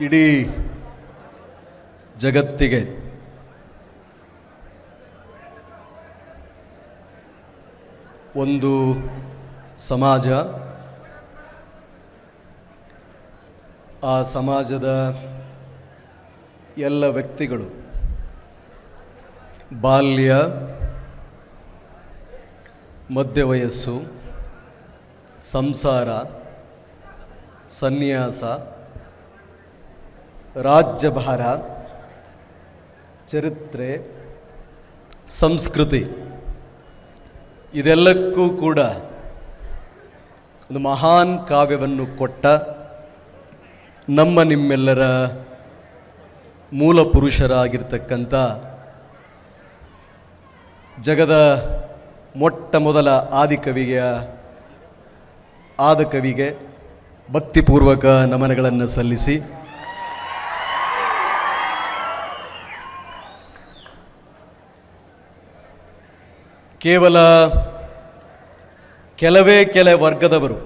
ಇಡೀ ಜಗತ್ತಿಗೆ ಒಂದು ಸಮಾಜ ಆ ಸಮಾಜದ ಎಲ್ಲ ವ್ಯಕ್ತಿಗಳು ಬಾಲ್ಯ ಮಧ್ಯ ವಯಸ್ಸು ಸಂಸಾರ ಸನ್ಯಾಸ ರಾಜ್ಯಭಾರ, ಚರಿತ್ರೆ, ಸಂಸ್ಕೃತಿ ಇದೆಲ್ಲಕ್ಕೂ ಕೂಡ ಒಂದು ಮಹಾನ್ ಕಾವ್ಯವನ್ನು ಕೊಟ್ಟ ನಮ್ಮ ನಿಮ್ಮೆಲ್ಲರ ಮೂಲ ಪುರುಷರಾಗಿರ್ತಕ್ಕಂಥ ಜಗದ ಮೊಟ್ಟ ಮೊದಲ ಆದಿಕವಿಗೆ ಆದ ಕವಿಗೆ ಭಕ್ತಿಪೂರ್ವಕ ನಮನಗಳನ್ನು ಸಲ್ಲಿಸಿ ಕೇವಲ ಕೆಲವೇ ಕೆಲ ವರ್ಗದವರು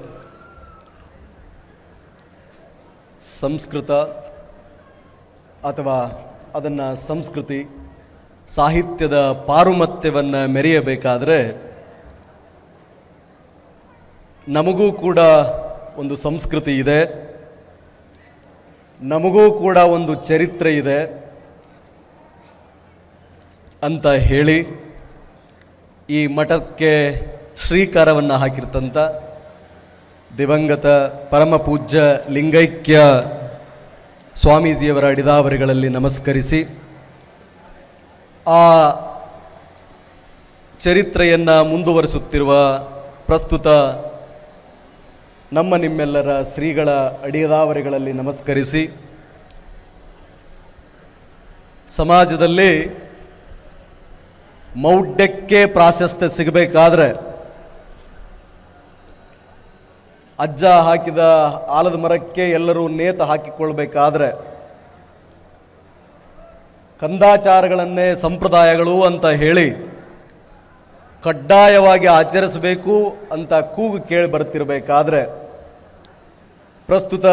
ಸಂಸ್ಕೃತ ಅಥವಾ ಅದನ್ನು ಸಂಸ್ಕೃತಿ ಸಾಹಿತ್ಯದ ಪಾರುಮತ್ಯವನ್ನು ಮೆರೆಯಬೇಕಾದರೆ ನಮಗೂ ಕೂಡ ಒಂದು ಸಂಸ್ಕೃತಿ ಇದೆ, ನಮಗೂ ಕೂಡ ಒಂದು ಚರಿತ್ರೆ ಇದೆ ಅಂತ ಹೇಳಿ ಈ ಮಠಕ್ಕೆ ಶ್ರೀಕಾರವನ್ನು ಹಾಕಿರ್ತಂಥ ದಿವಂಗತ ಪರಮ ಪೂಜ್ಯ ಲಿಂಗೈಕ್ಯ ಸ್ವಾಮೀಜಿಯವರ ಅಡಿದಾವರಿಗಳಲ್ಲಿ ನಮಸ್ಕರಿಸಿ, ಆ ಚರಿತ್ರೆಯನ್ನು ಮುಂದುವರಿಸುತ್ತಿರುವ ಪ್ರಸ್ತುತ ನಮ್ಮ ನಿಮ್ಮೆಲ್ಲರ ಶ್ರೀಗಳ ಅಡಿದಾವರಿಗಳಲ್ಲಿ ನಮಸ್ಕರಿಸಿ, ಸಮಾಜದಲ್ಲಿ ಮೌಢ್ಯಕ್ಕೆ ಪ್ರಾಶಸ್ತ್ಯ ಸಿಗಬೇಕಾದ್ರೆ ಅಜ್ಜ ಹಾಕಿದ ಆಲದ ಮರಕ್ಕೆ ಎಲ್ಲರೂ ನೇತ ಹಾಕಿಕೊಳ್ಬೇಕಾದ್ರೆ ಕಂದಾಚಾರಗಳನ್ನೇ ಸಂಪ್ರದಾಯಗಳು ಅಂತ ಹೇಳಿ ಕಡ್ಡಾಯವಾಗಿ ಆಚರಿಸಬೇಕು ಅಂತ ಕೂಗು ಕೇಳಿ ಬರ್ತಿರಬೇಕಾದ್ರೆ ಪ್ರಸ್ತುತ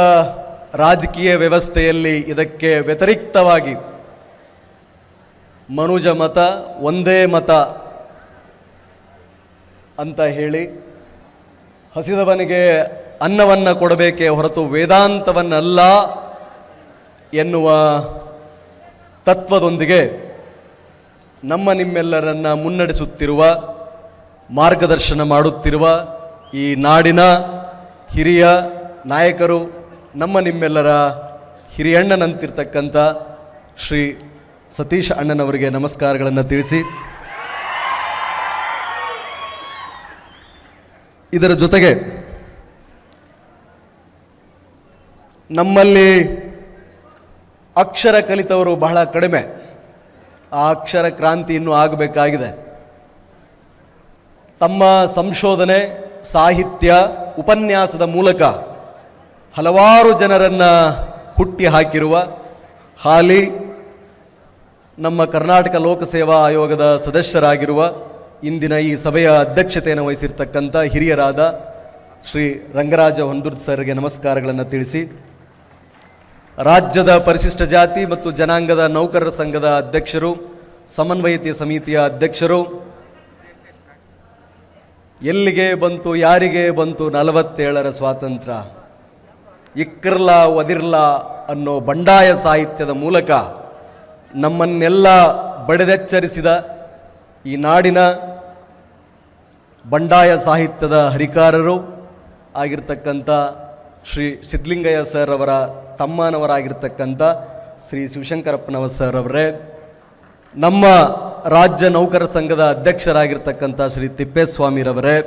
ರಾಜಕೀಯ ವ್ಯವಸ್ಥೆಯಲ್ಲಿ ಇದಕ್ಕೆ ವ್ಯತಿರಿಕ್ತವಾಗಿ ಮನುಜ ಮತ, ಒಂದೇ ಮತ ಅಂತ ಹೇಳಿ ಹಸಿದವನಿಗೆ ಅನ್ನವನ್ನು ಕೊಡಬೇಕೇ ಹೊರತು ವೇದಾಂತವನ್ನಲ್ಲ ಎನ್ನುವ ತತ್ವದೊಂದಿಗೆ ನಮ್ಮ ನಿಮ್ಮೆಲ್ಲರನ್ನ ಮುನ್ನಡೆಸುತ್ತಿರುವ, ಮಾರ್ಗದರ್ಶನ ಮಾಡುತ್ತಿರುವ ಈ ನಾಡಿನ ಹಿರಿಯ ನಾಯಕರು ನಮ್ಮ ನಿಮ್ಮೆಲ್ಲರ ಹಿರಿಯಣ್ಣನಂತಿರ್ತಕ್ಕಂಥ ಶ್ರೀ ಸತೀಶ್ ಅಣ್ಣನವರಿಗೆ ನಮಸ್ಕಾರಗಳನ್ನು ತಿಳಿಸಿ. ಇದರ ಜೊತೆಗೆ ನಮ್ಮಲ್ಲಿ ಅಕ್ಷರ ಕಲಿತವರು ಬಹಳ ಕಡಿಮೆ. ಆ ಅಕ್ಷರ ಕ್ರಾಂತಿ ಇನ್ನೂ ಆಗಬೇಕಾಗಿದೆ. ತಮ್ಮ ಸಂಶೋಧನೆ, ಸಾಹಿತ್ಯ, ಉಪನ್ಯಾಸದ ಮೂಲಕ ಹಲವಾರು ಜನರನ್ನು ಹುಟ್ಟಿ ಹಾಕಿರುವ ಹಾಲಿ ನಮ್ಮ ಕರ್ನಾಟಕ ಲೋಕಸೇವಾ ಆಯೋಗದ ಸದಸ್ಯರಾಗಿರುವ ಇಂದಿನ ಈ ಸಭೆಯ ಅಧ್ಯಕ್ಷತೆಯನ್ನು ವಹಿಸಿರ್ತಕ್ಕಂಥ ಹಿರಿಯರಾದ ಶ್ರೀ ರಂಗರಾಜ ಹೊಂದುರ್ದ್ ಸರ್ಗೆ ನಮಸ್ಕಾರಗಳನ್ನು ತಿಳಿಸಿ, ರಾಜ್ಯದ ಪರಿಶಿಷ್ಟ ಜಾತಿ ಮತ್ತು ಜನಾಂಗದ ನೌಕರರ ಸಂಘದ ಅಧ್ಯಕ್ಷರು, ಸಮನ್ವಯತೆ ಸಮಿತಿಯ ಅಧ್ಯಕ್ಷರು, ಎಲ್ಲಿಗೆ ಬಂತು, ಯಾರಿಗೆ ಬಂತು ನಲವತ್ತೇಳರ ಸ್ವಾತಂತ್ರ್ಯ ಇಕ್ಕಿರ್ಲಾ ಒದಿರ್ಲಾ ಅನ್ನೋ ಬಂಡಾಯ ಸಾಹಿತ್ಯದ ಮೂಲಕ ನಮ್ಮನ್ನೆಲ್ಲ ಬಡದೆಚ್ಚರಿಸಿದ ಈ ನಾಡಿನ ಬಂಡಾಯ ಸಾಹಿತ್ಯದ ಹರಿಕಾರರು ಆಗಿರ್ತಕ್ಕಂಥ ಶ್ರೀ ಸಿದ್ಲಿಂಗಯ್ಯ ಸರ್ ಅವರ ತಮ್ಮನವರಾಗಿರ್ತಕ್ಕಂಥ ಶ್ರೀ ಶಿವಶಂಕರಪ್ಪನವ ಸರ್ ಅವರೇ, ನಮ್ಮ ರಾಜ್ಯ ನೌಕರ ಸಂಘದ ಅಧ್ಯಕ್ಷರಾಗಿರ್ತಕ್ಕಂಥ ಶ್ರೀ ತಿಪ್ಪೇಸ್ವಾಮಿರವರೇ,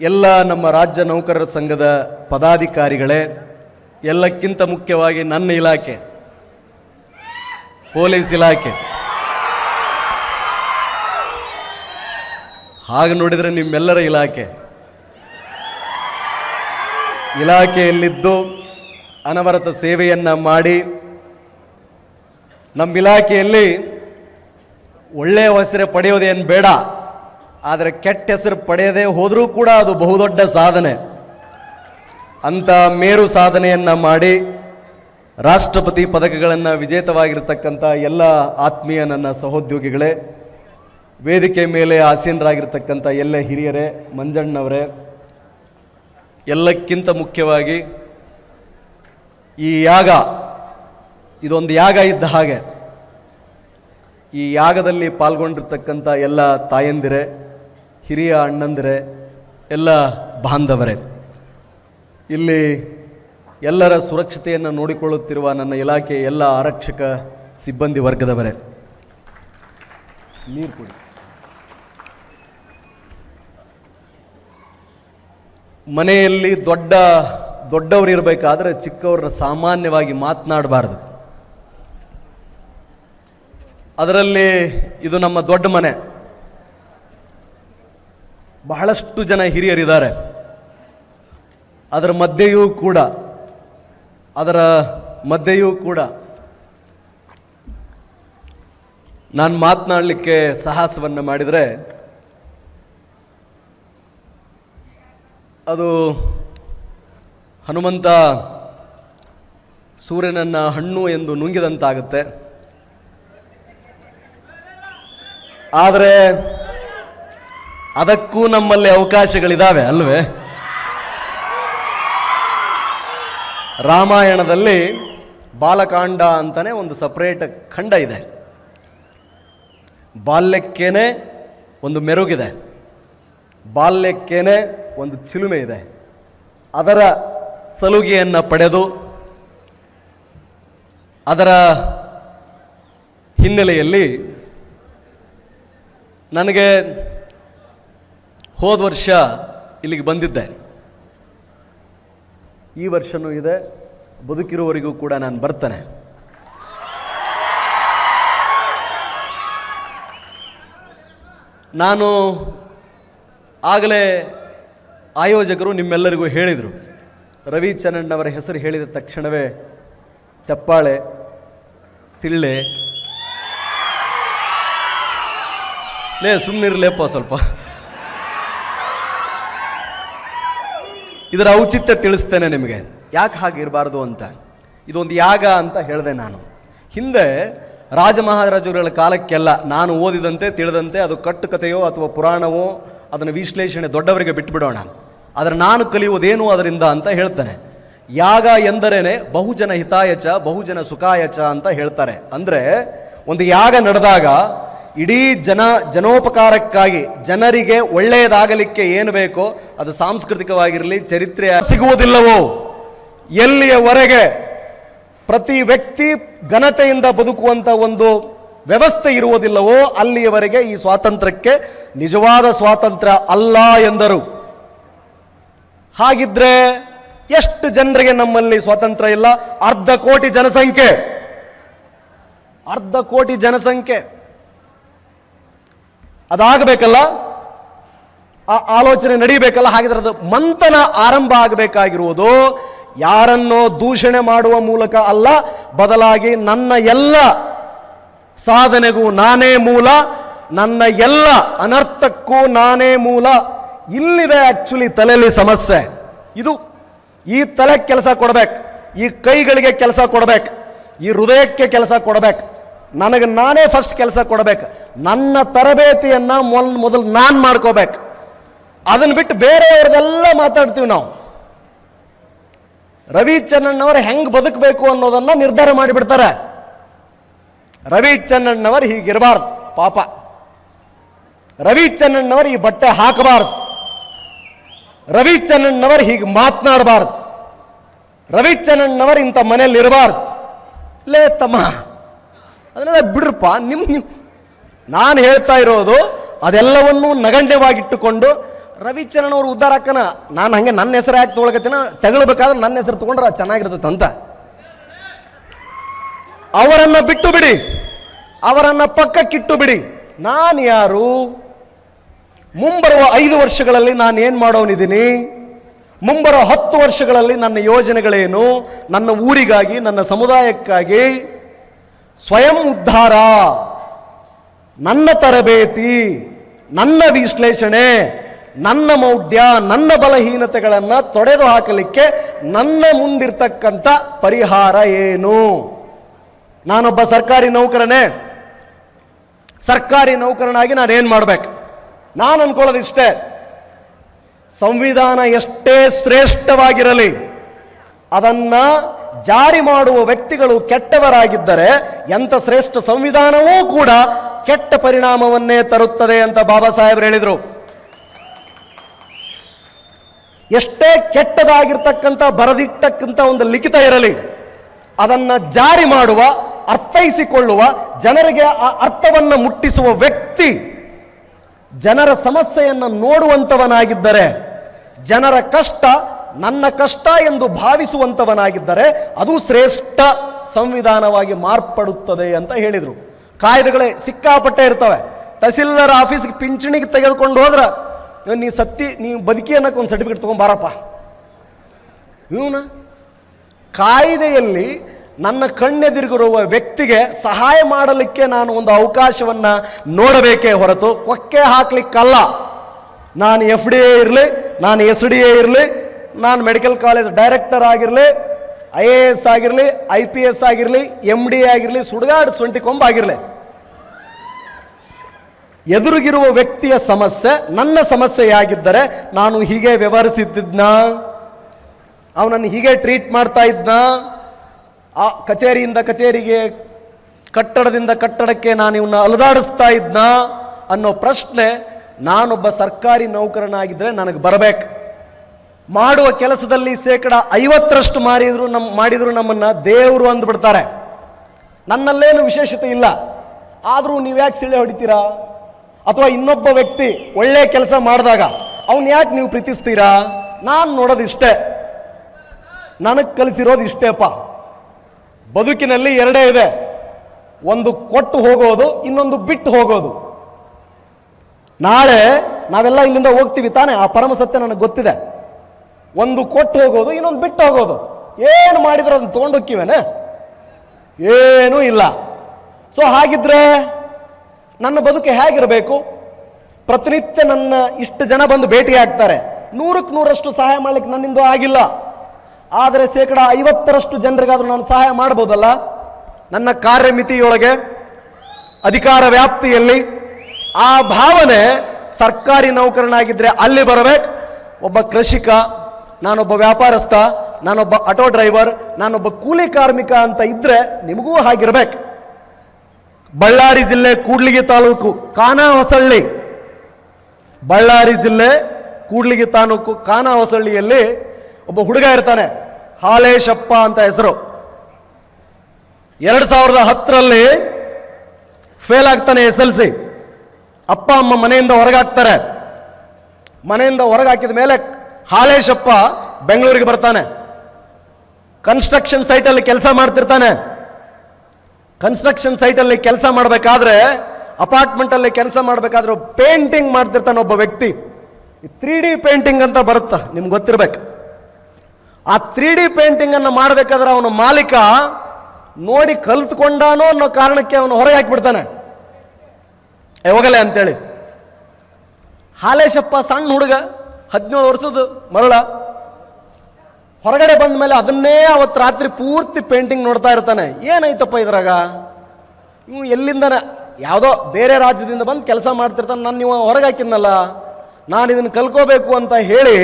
ಎಲ್ಲ ನಮ್ಮ ರಾಜ್ಯ ನೌಕರರ ಸಂಘದ ಪದಾಧಿಕಾರಿಗಳೇ, ಎಲ್ಲಕ್ಕಿಂತ ಮುಖ್ಯವಾಗಿ ನನ್ನ ಇಲಾಖೆ. ಪೊಲೀಸ್ ಇಲಾಖೆ. ಹಾಗೆ ನೋಡಿದರೆ ನಿಮ್ಮೆಲ್ಲರ ಇಲಾಖೆ. ಇಲಾಖೆಯಲ್ಲಿದ್ದು ಅನವರತ ಸೇವೆಯನ್ನು ಮಾಡಿ ನಮ್ಮ ಇಲಾಖೆಯಲ್ಲಿ ಒಳ್ಳೆಯ ಹೆಸರು ಪಡೆಯೋದೇನು ಬೇಡ, ಆದರೆ ಕೆಟ್ಟ ಹೆಸರು ಪಡೆಯದೇ ಹೋದರೂ ಕೂಡ ಅದು ಬಹುದೊಡ್ಡ ಸಾಧನೆ. ಅಂತ ಮೇರು ಸಾಧನೆಯನ್ನು ಮಾಡಿ ರಾಷ್ಟ್ರಪತಿ ಪದಕಗಳನ್ನು ವಿಜೇತವಾಗಿರ್ತಕ್ಕಂಥ ಎಲ್ಲ ಆತ್ಮೀಯ ನನ್ನ ಸಹೋದ್ಯೋಗಿಗಳೇ, ವೇದಿಕೆ ಮೇಲೆ ಆಸೀನರಾಗಿರ್ತಕ್ಕಂಥ ಎಲ್ಲ ಹಿರಿಯರೇ, ಮಂಜಣ್ಣವರೇ, ಎಲ್ಲಕ್ಕಿಂತ ಮುಖ್ಯವಾಗಿ ಈ ಯಾಗ, ಇದೊಂದು ಯಾಗ ಇದ್ದ ಹಾಗೆ, ಈ ಯಾಗದಲ್ಲಿ ಪಾಲ್ಗೊಂಡಿರ್ತಕ್ಕಂಥ ಎಲ್ಲ ತಾಯಂದಿರೆ, ಹಿರಿಯ ಅಣ್ಣಂದಿರೆ, ಎಲ್ಲ ಬಾಂಧವರೇ, ಇಲ್ಲಿ ಎಲ್ಲರ ಸುರಕ್ಷತೆಯನ್ನು ನೋಡಿಕೊಳ್ಳುತ್ತಿರುವ ನನ್ನ ಇಲಾಖೆ ಎಲ್ಲ ಆರಕ್ಷಕ ಸಿಬ್ಬಂದಿ ವರ್ಗದವರೇ, ನೀರು ಕುಡಿ. ಮನೆಯಲ್ಲಿ ದೊಡ್ಡ ದೊಡ್ಡವರು ಇರಬೇಕಾದ್ರೆ ಚಿಕ್ಕವ್ರನ್ನ ಸಾಮಾನ್ಯವಾಗಿ ಮಾತನಾಡಬಾರ್ದು. ಅದರಲ್ಲಿ ಇದು ನಮ್ಮ ದೊಡ್ಡ ಮನೆ. ಬಹಳಷ್ಟು ಜನ ಹಿರಿಯರಿದ್ದಾರೆ. ಅದರ ಮಧ್ಯೆಯೂ ಕೂಡ ಅದರ ಮಧ್ಯೆಯೂ ಕೂಡ ನಾನು ಮಾತನಾಡಲಿಕ್ಕೆ ಸಾಹಸವನ್ನು ಮಾಡಿದರೆ ಅದು ಹನುಮಂತ ಸೂರ್ಯನನ್ನ ಹಣ್ಣು ಎಂದು ನುಂಗಿದಂತಾಗುತ್ತೆ. ಆದರೆ ಅದಕ್ಕೂ ನಮ್ಮಲ್ಲಿ ಅವಕಾಶಗಳಿದಾವೆ ಅಲ್ವೇ? ರಾಮಾಯಣದಲ್ಲಿ ಬಾಲಕಾಂಡ ಅಂತಲೇ ಒಂದು ಸಪ್ರೇಟ್ ಖಂಡ ಇದೆ. ಬಾಲ್ಯಕ್ಕೇನೆ ಒಂದು ಮೆರುಗಿದೆ. ಬಾಲ್ಯಕ್ಕೇನೆ ಒಂದು ಚಿಲುಮೆ ಇದೆ. ಅದರ ಸಲುಗೆಯನ್ನು ಪಡೆದು ಅದರ ಹಿನ್ನೆಲೆಯಲ್ಲಿ ನನಗೆ ಹೋದ ವರ್ಷ ಇಲ್ಲಿಗೆ ಬಂದಿದ್ದೆ. ಈ ವರ್ಷನೂ ಇದೆ. ಬದುಕಿರುವವರೆಗೂ ಕೂಡ ನಾನು ಬರ್ತೇನೆ. ನಾನು ಆಗಲೇ ಆಯೋಜಕರು ನಿಮ್ಮೆಲ್ಲರಿಗೂ ಹೇಳಿದರು. ರವಿ ಚನ್ನಣ್ಣವರ ಹೆಸರು ಹೇಳಿದ ತಕ್ಷಣವೇ ಚಪ್ಪಾಳೆ, ಸಿಳ್ಳೆ. ಲೇ ಸುಮ್ಮನಿರ್ಲೇಪ ಸ್ವಲ್ಪ. ಇದರ ಔಚಿತ್ಯ ತಿಳಿಸ್ತೇನೆ ನಿಮಗೆ. ಯಾಕೆ ಹಾಗೆ ಇರಬಾರ್ದು ಅಂತ? ಇದೊಂದು ಯಾಗ ಅಂತ ಹೇಳಿದೆ ನಾನು. ಹಿಂದೆ ರಾಜ ಮಹಾರಾಜರುಗಳ ಕಾಲಕ್ಕೆಲ್ಲ ನಾನು ಓದಿದಂತೆ, ತಿಳಿದಂತೆ ಅದು ಕಟ್ಟುಕತೆಯೋ ಅಥವಾ ಪುರಾಣವೋ ಅದನ್ನು ವಿಶ್ಲೇಷಣೆ ದೊಡ್ಡವರಿಗೆ ಬಿಟ್ಟುಬಿಡೋಣ ಆದರೆ ನಾನು ಕಲಿಯುವುದೇನು ಅದರಿಂದ ಅಂತ ಹೇಳ್ತಾನೆ. ಯಾಗ ಎಂದರೇನೆ ಬಹುಜನ ಹಿತಾಯಚ, ಬಹುಜನ ಸುಖಾಯಚ ಅಂತ ಹೇಳ್ತಾರೆ. ಅಂದರೆ ಒಂದು ಯಾಗ ನಡೆದಾಗ ಇಡೀ ಜನ, ಜನೋಪಕಾರಕ್ಕಾಗಿ ಜನರಿಗೆ ಒಳ್ಳೆಯದಾಗಲಿಕ್ಕೆ ಏನು ಬೇಕೋ ಅದು ಸಾಂಸ್ಕೃತಿಕವಾಗಿರಲಿ, ಚರಿತ್ರೆ ಸಿಗುವುದಿಲ್ಲವೋ, ಎಲ್ಲಿಯವರೆಗೆ ಪ್ರತಿ ವ್ಯಕ್ತಿ ಘನತೆಯಿಂದ ಬದುಕುವಂಥ ಒಂದು ವ್ಯವಸ್ಥೆ ಇರುವುದಿಲ್ಲವೋ, ಅಲ್ಲಿಯವರೆಗೆ ಈ ಸ್ವಾತಂತ್ರ್ಯಕ್ಕೆ ನಿಜವಾದ ಸ್ವಾತಂತ್ರ್ಯ ಅಲ್ಲ ಎಂದರು. ಹಾಗಿದ್ರೆ ಎಷ್ಟು ಜನರಿಗೆ ನಮ್ಮಲ್ಲಿ ಸ್ವಾತಂತ್ರ್ಯ ಇಲ್ಲ? ಅರ್ಧ ಕೋಟಿ ಜನಸಂಖ್ಯೆ. ಅರ್ಧ ಕೋಟಿ ಜನಸಂಖ್ಯೆ. ಅದಾಗಬೇಕಲ್ಲ? ಆ ಆಲೋಚನೆ ನಡೀಬೇಕಲ್ಲ? ಹಾಗಿದ್ರೆ ಅದು ಮಂಥನ ಆರಂಭ ಆಗಬೇಕಾಗಿರುವುದು. ಯಾರನ್ನೋ ದೂಷಣೆ ಮಾಡುವ ಮೂಲಕ ಅಲ್ಲ, ಬದಲಾಗಿ ನನ್ನ ಎಲ್ಲ ಸಾಧನೆಗೂ ನಾನೇ ಮೂಲ, ನನ್ನ ಎಲ್ಲ ಅನರ್ಥಕ್ಕೂ ನಾನೇ ಮೂಲ. ಇಲ್ಲಿದೆ ಆಕ್ಚುಲಿ ತಲೆಯಲ್ಲಿ ಸಮಸ್ಯೆ. ಇದು ಈ ತಲೆ ಕೆಲಸ ಕೊಡ್ಬೇಕು, ಈ ಕೈಗಳಿಗೆ ಕೆಲಸ ಕೊಡ್ಬೇಕು, ಈ ಹೃದಯಕ್ಕೆ ಕೆಲಸ ಕೊಡ್ಬೇಕು. ನನಗೆ ನಾನೇ ಫಸ್ಟ್ ಕೆಲಸ ಕೊಡಬೇಕು. ನನ್ನ ತರಬೇತಿಯನ್ನ ಮೊಲ್, ಮೊದಲು ನಾನು ಮಾಡ್ಕೋಬೇಕು. ಅದನ್ನ ಬಿಟ್ಟು ಬೇರೆಯವ್ರದೆಲ್ಲ ಮಾತಾಡ್ತೀವಿ ನಾವು. ರವಿ ಹೆಂಗೆ ಬದುಕಬೇಕು ಅನ್ನೋದನ್ನ ನಿರ್ಧಾರ ಮಾಡಿಬಿಡ್ತಾರೆ. ರವಿ ಚನ್ನಣ್ಣವರು ಹೀಗಿರಬಾರ್ದು, ಪಾಪ. ರವಿ ಚನ್ನಣ್ಣವರು ಈ ಬಟ್ಟೆ ಹಾಕಬಾರ್ದು. ರವಿ ಚನ್ನಣ್ಣವರು ಹೀಗೆ ಮಾತನಾಡಬಾರ್ದು. ರವಿ ಚನ್ನಣ್ಣವರು ಇಂಥ ಮನೆಯಲ್ಲಿ ಇರಬಾರ್ದು ಲೇ ತಮ್ಮ. ಅದನ್ನೆಲ್ಲ ಬಿಡ್ರಪ್ಪ, ನಿಮ್ ನಾನು ಹೇಳ್ತಾ ಇರೋದು, ಅದೆಲ್ಲವನ್ನೂ ನಗಣ್ಯವಾಗಿಟ್ಟುಕೊಂಡು ರವಿಚರಣ್ ಅವರು ಉದ್ಧಾರ ಹಾಕನ. ನಾನು ಹಂಗೆ ನನ್ನ ಹೆಸರು ಯಾಕೆ ತೊಗೊಳಕತ್ತಿನ, ತಗೊಳ್ಬೇಕಾದ್ರೆ ನನ್ನ ಹೆಸರು ತಗೊಂಡ್ರೆ ಚೆನ್ನಾಗಿರ್ತದೆ ಅಂತ. ಅವರನ್ನು ಬಿಟ್ಟು ಬಿಡಿ. ಅವರನ್ನು ಪಕ್ಕಕ್ಕಿಟ್ಟು ಬಿಡಿ. ನಾನು ಯಾರು? ಮುಂಬರುವ ಐದು ವರ್ಷಗಳಲ್ಲಿ ನಾನು ಏನು ಮಾಡೋನಿದ್ದೀನಿ? ಮುಂಬರುವ ಹತ್ತು ವರ್ಷಗಳಲ್ಲಿ ನನ್ನ ಯೋಜನೆಗಳೇನು? ನನ್ನ ಊರಿಗಾಗಿ, ನನ್ನ ಸಮುದಾಯಕ್ಕಾಗಿ ಸ್ವಯಂ ಉದ್ಧಾರ. ನನ್ನ ತರಬೇತಿ, ನನ್ನ ವಿಶ್ಲೇಷಣೆ, ನನ್ನ ಮೌಢ್ಯ, ನನ್ನ ಬಲಹೀನತೆಗಳನ್ನು ತೊಡೆದು ಹಾಕಲಿಕ್ಕೆ ನನ್ನ ಮುಂದಿರ್ತಕ್ಕಂಥ ಪರಿಹಾರ ಏನು? ನಾನೊಬ್ಬ ಸರ್ಕಾರಿ ನೌಕರನೇ. ಸರ್ಕಾರಿ ನೌಕರನಾಗಿ ನಾನೇನು ಮಾಡ್ಬೇಕು? ನಾನು ಅನ್ಕೊಳ್ಳೋದು ಇಷ್ಟೇ. ಸಂವಿಧಾನ ಎಷ್ಟೇ ಶ್ರೇಷ್ಠವಾಗಿರಲಿ, ಅದನ್ನ ಜಾರಿ ಮಾಡುವ ವ್ಯಕ್ತಿಗಳು ಕೆಟ್ಟವರಾಗಿದ್ದರೆ ಎಂಥ ಶ್ರೇಷ್ಠ ಸಂವಿಧಾನವೂ ಕೂಡ ಕೆಟ್ಟ ಪರಿಣಾಮವನ್ನೇ ತರುತ್ತದೆ ಅಂತ ಬಾಬಾ ಸಾಹೇಬ್ರು ಹೇಳಿದರು. ಎಷ್ಟೇ ಕೆಟ್ಟದಾಗಿರ್ತಕ್ಕಂಥ ಬರೆದಿಟ್ಟಕ್ಕಂಥ ಒಂದು ಲಿಖಿತ ಇರಲಿ, ಅದನ್ನ ಜಾರಿ ಮಾಡುವ, ಅರ್ಥೈಸಿಕೊಳ್ಳುವ, ಜನರಿಗೆ ಆ ಅರ್ಥವನ್ನು ಮುಟ್ಟಿಸುವ ವ್ಯಕ್ತಿ ಜನರ ಸಮಸ್ಯೆಯನ್ನು ನೋಡುವಂಥವನಾಗಿದ್ದರೆ, ಜನರ ಕಷ್ಟ ನನ್ನ ಕಷ್ಟ ಎಂದು ಭಾವಿಸುವಂಥವನಾಗಿದ್ದರೆ ಅದು ಶ್ರೇಷ್ಠ ಸಂವಿಧಾನವಾಗಿ ಮಾರ್ಪಡುತ್ತದೆ ಅಂತ ಹೇಳಿದರು. ಕಾಯ್ದೆಗಳೇ ಸಿಕ್ಕಾಪಟ್ಟೆ ಇರ್ತವೆ. ತಹಸೀಲ್ದಾರ್ ಆಫೀಸ್ಗೆ ಪಿಂಚಣಿಗೆ ತೆಗೆದುಕೊಂಡು ಹೋದ್ರೆ ನೀ ಸತ್ತಿ ನೀವು ಬದುಕಿ ಅನ್ನೋಕೆ ಒಂದು ಸರ್ಟಿಫಿಕೇಟ್ ತೊಗೊಂಬಾರಪ್ಪ. ಇವನ ಕಾಯ್ದೆಯಲ್ಲಿ ನನ್ನ ಕಣ್ಣೆದಿರುಗಿರುವ ವ್ಯಕ್ತಿಗೆ ಸಹಾಯ ಮಾಡಲಿಕ್ಕೆ ನಾನು ಒಂದು ಅವಕಾಶವನ್ನು ನೋಡಬೇಕೇ ಹೊರತು ಕೊಕ್ಕೆ ಹಾಕ್ಲಿಕ್ಕಲ್ಲ. ನಾನು ಎಫ್ ಡಿ ಎ ಇರಲಿ, ನಾನು ಎಸ್ ಡಿ ಎ ಇರಲಿ ನಾನು ಮೆಡಿಕಲ್ ಕಾಲೇಜ್ ಡೈರೆಕ್ಟರ್ ಆಗಿರಲಿ, ಐ ಎ ಎಸ್ ಆಗಿರಲಿ, ಐ ಪಿ ಎಸ್ ಆಗಿರಲಿ ಎಂ ಡಿ ಆಗಿರಲಿ, ಸುಡುಗಾಡು ಸೊಂಟಿ ಕೊಂಬಾಗಿರಲಿ ಎದುರಿಗಿರುವ ವ್ಯಕ್ತಿಯ ಸಮಸ್ಯೆ, ನನ್ನ ಸಮಸ್ಯೆಯಾಗಿದ್ದರೆ ನಾನು ಹೀಗೆ ವ್ಯವಹರಿಸಿದ್ದಿದ್ನ ಅವನನ್ನು ಹೀಗೆ ಟ್ರೀಟ್ ಮಾಡ್ತಾ ಇದ್ನ? ಆ ಕಚೇರಿಯಿಂದ ಕಚೇರಿಗೆ, ಕಟ್ಟಡದಿಂದ ಕಟ್ಟಡಕ್ಕೆ ನಾನು ಇವನ್ನ ಅಲದಾಡಿಸ್ತಾ ಇದ್ನ? ಅನ್ನೋ ಪ್ರಶ್ನೆ ನಾನೊಬ್ಬ ಸರ್ಕಾರಿ ನೌಕರನಾಗಿದ್ದರೆ ನನಗೆ ಬರಬೇಕು. ಮಾಡುವ ಕೆಲಸದಲ್ಲಿ ಶೇಕಡ ಐವತ್ತರಷ್ಟು ಮಾರಿದ್ರು ನಮ್ಮ ಮಾಡಿದ್ರು ನಮ್ಮನ್ನು ದೇವರು ಅಂದ್ಬಿಡ್ತಾರೆ. ನನ್ನಲ್ಲೇನು ವಿಶೇಷತೆ ಇಲ್ಲ. ಆದರೂ ನೀವು ಯಾಕೆ ಸಿಳೆ ಹೊಡಿತೀರಾ? ಅಥವಾ ಇನ್ನೊಬ್ಬ ವ್ಯಕ್ತಿ ಒಳ್ಳೆ ಕೆಲಸ ಮಾಡಿದಾಗ ಅವನು ಯಾಕೆ ನೀವು ಪ್ರೀತಿಸ್ತೀರಾ? ನಾನು ನೋಡೋದಿಷ್ಟೇ. ನನಗೆ ಕಲಿಸಿರೋದು ಇಷ್ಟೇಪ್ಪ ಬದುಕಿನಲ್ಲಿ ಎರಡೇ ಇದೆ. ಒಂದು ಕೊಟ್ಟು ಹೋಗೋದು, ಇನ್ನೊಂದು ಬಿಟ್ಟು ಹೋಗೋದು. ನಾಳೆ ನಾವೆಲ್ಲ ಇಲ್ಲಿಂದ ಹೋಗ್ತೀವಿ ತಾನೇ? ಆ ಪರಮ ಸತ್ಯ ನನಗೆ ಗೊತ್ತಿದೆ. ಒಂದು ಕೊಟ್ಟು ಹೋಗೋದು, ಇನ್ನೊಂದು ಬಿಟ್ಟು ಹೋಗೋದು. ಏನು ಮಾಡಿದ್ರು ಅದನ್ನು ತೊಗೊಂಡೋಕ್ಕಿವೇನೆ? ಏನೂ ಇಲ್ಲ. ಸೊ ಹಾಗಿದ್ರೆ ನನ್ನ ಬದುಕು ಹೇಗಿರಬೇಕು? ಪ್ರತಿನಿತ್ಯ ನನ್ನ ಇಷ್ಟು ಜನ ಬಂದು ಭೇಟಿ ಆಗ್ತಾರೆ. ನೂರಕ್ಕೆ ನೂರಷ್ಟು ಸಹಾಯ ಮಾಡಲಿಕ್ಕೆ ನನ್ನಿಂದ ಆಗಿಲ್ಲ. ಆದರೆ ಶೇಕಡ ಐವತ್ತರಷ್ಟು ಜನರಿಗಾದರೂ ನಾನು ಸಹಾಯ ಮಾಡ್ಬೋದಲ್ಲ? ನನ್ನ ಕಾರ್ಯಮಿತಿಯೊಳಗೆ, ಅಧಿಕಾರ ವ್ಯಾಪ್ತಿಯಲ್ಲಿ, ಆ ಭಾವನೆ ಸರ್ಕಾರಿ ನೌಕರನಾಗಿದ್ದರೆ ಅಲ್ಲಿ ಬರಬೇಕು, ಒಬ್ಬ ಕೃಷಿಕ ನಾನೊಬ್ಬ ವ್ಯಾಪಾರಸ್ಥ, ನಾನೊಬ್ಬ ಆಟೋ ಡ್ರೈವರ್, ನಾನೊಬ್ಬ ಕೂಲಿ ಕಾರ್ಮಿಕ ಅಂತ ಇದ್ದರೆ ನಿಮಗೂ ಹಾಗಿರ್ಬೇಕು. ಬಳ್ಳಾರಿ ಜಿಲ್ಲೆ ಕೂಡ್ಲಿಗಿ ತಾಲೂಕು ಕಾನಾಹೊಸಳ್ಳಿ ಬಳ್ಳಾರಿ ಜಿಲ್ಲೆ ಕೂಡ್ಲಿಗಿ ತಾಲೂಕು ಕಾನಾಹೊಸಳ್ಳಿಯಲ್ಲಿ ಒಬ್ಬ ಹುಡುಗ ಇರ್ತಾನೆ, ಹಾಲೇಶಪ್ಪ ಅಂತ ಹೆಸರು. ಎರಡು ಸಾವಿರದ ಹತ್ತರಲ್ಲಿ ಫೇಲ್ ಆಗ್ತಾನೆ ಎಸ್ ಎಲ್ ಸಿ. ಅಪ್ಪ, ಅಮ್ಮ ಮನೆಯಿಂದ ಹೊರಗಾಕ್ತಾರೆ ಮನೆಯಿಂದ ಹೊರಗಾಕಿದ ಮೇಲೆ ಹಾಲೇಶಪ್ಪ ಬೆಂಗಳೂರಿಗೆ ಬರ್ತಾನೆ. ಕನ್ಸ್ಟ್ರಕ್ಷನ್ ಸೈಟಲ್ಲಿ ಕೆಲಸ ಮಾಡ್ತಿರ್ತಾನೆ. ಕನ್ಸ್ಟ್ರಕ್ಷನ್ ಸೈಟಲ್ಲಿ ಕೆಲಸ ಮಾಡಬೇಕಾದ್ರೆ ಅಪಾರ್ಟ್ಮೆಂಟಲ್ಲಿ ಕೆಲಸ ಮಾಡಬೇಕಾದ್ರೆ ಪೇಂಟಿಂಗ್ ಮಾಡ್ತಿರ್ತಾನೆ ಒಬ್ಬ ವ್ಯಕ್ತಿ. ತ್ರೀ ಡಿ ಪೇಂಟಿಂಗ್ ಅಂತ ಬರುತ್ತಾ? ನಿಮ್ಗೆ ಗೊತ್ತಿರ್ಬೇಕು. ಆ ತ್ರೀ ಡಿ ಪೇಂಟಿಂಗನ್ನು ಮಾಡಬೇಕಾದ್ರೆ ಅವನ ಮಾಲೀಕ ನೋಡಿ ಕಲ್ತ್ಕೊಂಡಾನೋ ಅನ್ನೋ ಕಾರಣಕ್ಕೆ ಅವನು ಹೊರಗೆ ಹಾಕಿಬಿಡ್ತಾನೆ. ಹೋಗಲೆ ಅಂತೇಳಿ. ಹಾಲೇಶಪ್ಪ ಸಣ್ಣ ಹುಡುಗ. ಹದಿನೇಳು ವರ್ಷದ ಮರಳ. ಹೊರಗಡೆ ಬಂದ ಮೇಲೆ ಅದನ್ನೇ ಅವತ್ತು ರಾತ್ರಿ ಪೂರ್ತಿ ಪೇಂಟಿಂಗ್ ನೋಡ್ತಾ ಇರ್ತಾನೆ. ಏನಾಯ್ತಪ್ಪ ಇದ್ರಾಗ? ಇವು ಎಲ್ಲಿಂದನ ಯಾವುದೋ ಬೇರೆ ರಾಜ್ಯದಿಂದ ಬಂದು ಕೆಲಸ ಮಾಡ್ತಿರ್ತಾನೆ, ನಾನು ನೀವು ಹೊರಗೆ ಹಾಕಿದ್ನಲ್ಲ ನಾನು ಇದನ್ನು ಕಲ್ಕೋಬೇಕು ಅಂತ ಹೇಳಿ